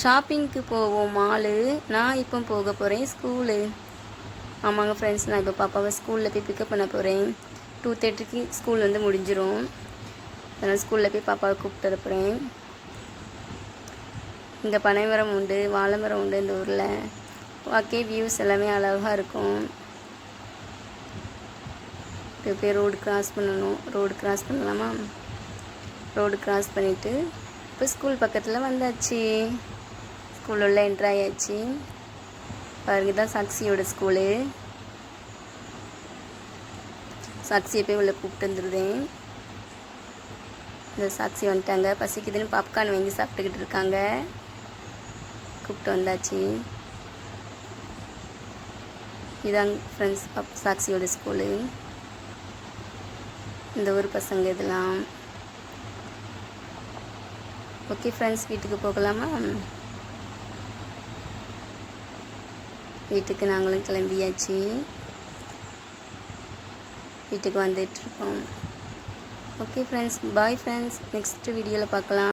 ஷாப்பிங்க்கு போவோம் மாலு. நான் இப்போ போக போகிறேன் ஸ்கூலு. ஆமாங்க ஃப்ரெண்ட்ஸ் நான் இப்போ பாப்பாவை ஸ்கூலில் போய் பிக்கப் பண்ண போகிறேன் டூ தேர்ட்டிக்கு ஸ்கூல் வந்து முடிஞ்சிடும் அதனால் ஸ்கூலில் போய் பாப்பாவை கூப்பிட்டு வர போகிறேன் இங்கே பனைமரம் உண்டு வாழைமரம் உண்டு இந்த ஊரில். வாக்கே வியூஸ் எல்லாமே அழகாக இருக்கும். இப்போ போய் ரோடு கிராஸ் பண்ணணும். ரோடு கிராஸ் பண்ணலாமா? ரோடு கிராஸ் பண்ணிவிட்டு இப்போ ஸ்கூல் பக்கத்தில் வந்தாச்சு. ஸ்கூல் உள்ள என்ட்ரு ஆயாச்சு. பாருங்க தான் சாக்சியோட ஸ்கூலு. சாக்சியை போய் உள்ள கூப்பிட்டு வந்துருதேன். இந்த சாக்சி வந்துட்டாங்க. பசிக்குதுன்னு பாப்கார்ன் வாங்கி சாப்பிட்டுக்கிட்டு இருக்காங்க. கூப்பிட்டு வந்தாச்சு. இதாங்க ஃப்ரெண்ட்ஸ் பாப் சாக்சியோட ஸ்கூலு. இந்த ஊர் பசங்க இதெல்லாம். ஓகே ஃப்ரெண்ட்ஸ் வீட்டுக்கு போகலாமா? வீட்டுக்கு நாங்களும் கிளம்பியாச்சு. வீட்டுக்கு வந்துட்டுருக்கோம் okay friends bye friends next வீடியோவில் பார்க்கலாம்.